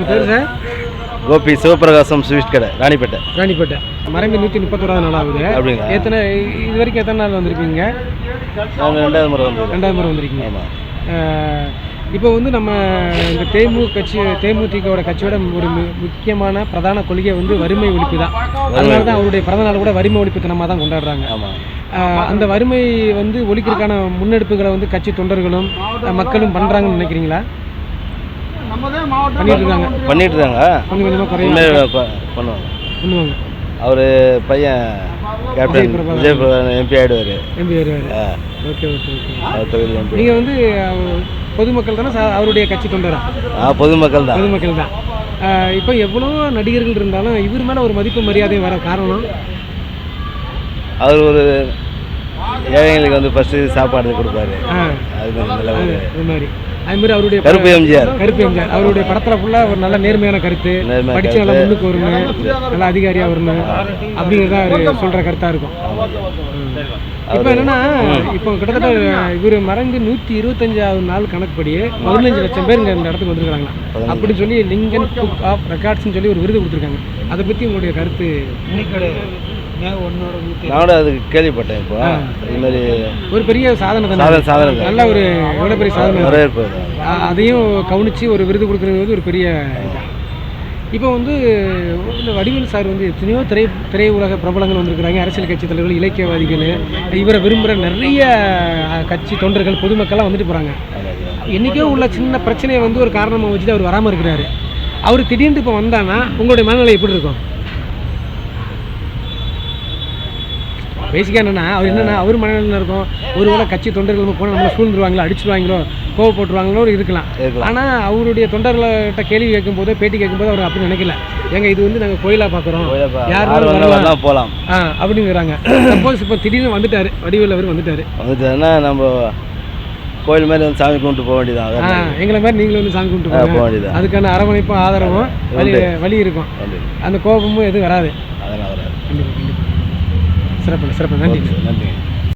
உங்கள் பேர் sir Gopi Sivaprakasam sweet கடை ராணிப்பேட்டை. ராணிப்பேட்டை. மறைந்து நூற்றி முப்பத்தோராது நாள் ஆகுது அப்படிங்களா? எத்தனை இது வரைக்கும் எத்தனை நாள் வந்திருப்பீங்க நாங்கள் ரெண்டாவது முறை வந்து ரெண்டாவது முறை வந்திருக்கீங்க. ஆமாம் இப்போ வந்து நம்ம இந்த தேமு கட்சி தேமுதிகவோட கட்சியோட ஒரு முக்கியமான பிரதான கொள்கை வந்து வறுமை ஒழிப்பு தான். அதனால தான் அவருடைய பிறந்த நாள் கூட வறுமை ஒழிப்பு தினமாக தான் கொண்டாடுறாங்க. அந்த வறுமை வந்து ஒழிக்கிறதுக்கான முன்னெடுப்புகளை வந்து கட்சி தொண்டர்களும் மக்களும் பண்ணுறாங்கன்னு நினைக்கிறீங்களா? பண்ணிட்டு இருக்காங்க பண்ணிட்டு இருக்காங்க. கொஞ்சம் கொஞ்சமாக குறையும் இனிமேல் ப- பண்ணுவாங்க. பண்ணுவாங்க. அவர் பையன் கேப்டன். விஜய் பிரபாகரன் எம்பி ஆகிடுவார் எம்பி வருவார் ஓகே ஓகே ஓகே. நீங்கள் வந்து பொதுமக்கள் தானே அவருடைய கட்சி தொண்டரா? ஆ பொதுமக்கள் தான். பொதுமக்கள் தான். இப்போ எவ்வளோ நடிகர்கள் இருந்தாலும் இவர் மேலே ஒரு மதிப்பு மரியாதை வர காரணம்? அவர் ஒரு ஏழைங்களுக்கு வந்து ஃபஸ்ட்டு சாப்பாடு கொடுப்பாரு. அது மாதிரி நல்ல ஒரு மாதிரி. அது மாதிரி அவருடைய கருப்பு எம்ஜிஆர். கருப்பு எம்ஜிஆர். அவருடைய படத்துல ஃபுல்லாக ஒரு நல்ல நேர்மையான கருத்து. படிச்சு நல்லா முன்னுக்கு வரணும். நல்ல அதிகாரியா வரணும். அப்படிங்கிறத அவர் சொல்ற கருத்தா இருக்கும். இப்போ என்னன்னா இப்போ கிட்டத்தட்ட இவர் மறைந்து நூற்றி இருபத்தஞ்சாவது நாள் கணக்குப்படி பதினஞ்சு லட்சம் பேர் இங்க இந்த இடத்துக்கு வந்திருக்காங்களா அப்படின்னு சொல்லி லிங்கன் புக் ஆஃப் ரெக்கார்ட்ஸ்னு சொல்லி ஒரு விருது கொடுத்துருக்காங்க. அதை பற்றி உங்களுடைய கருத்து? நான் கூட அதுக்கு கேள்விப்பட்டேன் இப்போ. இது மாதிரி ஒரு பெரிய சாதனை தானே. சாதனை சாதனை. தான். நல்ல ஒரு எவ்வளோ பெரிய சாதனை. வரவேற்பு அதையும் கவனித்து ஒரு விருது கொடுக்குறது ஒரு பெரிய. இப்போ வந்து இந்த வடிவேல் சார் வந்து எத்தனையோ திரை திரையுலக பிரபலங்கள் வந்திருக்கிறாங்க. அரசியல் கட்சி தலைவர்கள் இலக்கியவாதிகள். இவரை விரும்புகிற நிறைய கட்சி தொண்டர்கள் பொதுமக்கள்லாம் வந்துட்டு போகிறாங்க என்றைக்கோ உள்ள சின்ன பிரச்சனையை வந்து ஒரு காரணமாக வச்சுட்டு அவர் வராமல் இருக்கிறாரு. அவர் திடீர்னு இப்போ வந்தானா உங்களுடைய மனநிலை எப்படி இருக்கும்? பேசிக்காக என்னன்னா அவர் என்னன்னா அவர் மனநிலையில் இருக்கும். ஒருவேளை கட்சி தொண்டர்கள் போனால் நம்மளை சூழ்ந்துருவாங்களோ அடிச்சிருவாங்களோ கோவப்பட்டுருவாங்களோ இருக்கலாம். இருக்கலாம். ஆனால் அவருடைய தொண்டர்கள்ட்ட கேள்வி கேட்கும்போது பேட்டி கேட்கும்போது அவர் அப்படி நினைக்கல. ஏங்க இது வந்து நாங்கள் கோயிலாக பார்க்குறோம் கோயிலப்பா. யார் யார் வேணாலும் வேணாலும் வரலாம். வரலாம் போகலாம். ஆ அப்படிங்கிறாங்க. சப்போஸ் இப்போ திடீர்னு வந்துட்டாரு வடிவேல் அவர் வந்துட்டாரு. வந்துட்டுன்னா நம்ம கோயில் மாதிரி வந்து சாமி கும்பிட்டு போக வேண்டியதான் எங்களை மாதிரி நீங்களும் வந்து சாமி கும்பிட்டு போக போங்க. வேண்டியதான். அதுக்கான அரவணைப்பும் ஆதரவும் வழி வழி இருக்கும். அந்த கோபமும் எதுவும் வராது. அதனால் வராது. சிறப்பு சிறப்பு. நன்றி நன்றி